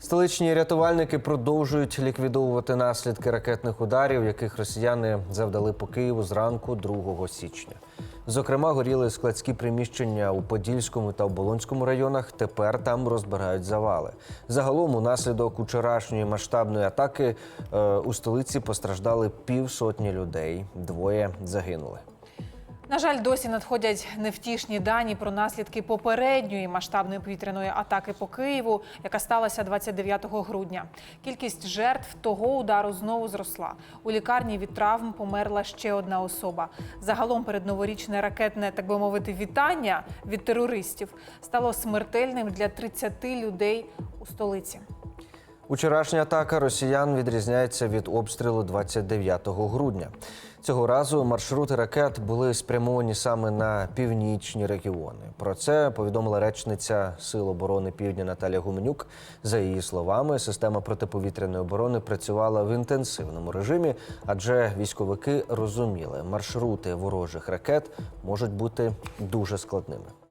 Столичні рятувальники продовжують ліквідовувати наслідки ракетних ударів, яких росіяни завдали по Києву зранку 2 січня. Зокрема, горіли складські приміщення у Подільському та Оболонському районах. Тепер там розбирають завали. Загалом, унаслідок учорашньої масштабної атаки е, у столиці постраждали півсотні людей. Двоє загинули. На жаль, досі надходять невтішні дані про наслідки попередньої масштабної повітряної атаки по Києву, яка сталася 29 грудня. Кількість жертв того удару знову зросла. У лікарні від травм померла ще одна особа. Загалом передноворічне ракетне, так би мовити, вітання від терористів стало смертельним для 30 людей у столиці. Учорашня атака росіян відрізняється від обстрілу 29 грудня. Цього разу маршрути ракет були спрямовані саме на північні регіони. Про це повідомила речниця Сил оборони Півдня Наталія Гуменюк. За її словами, система протиповітряної оборони працювала в інтенсивному режимі, адже військовики розуміли, маршрути ворожих ракет можуть бути дуже складними.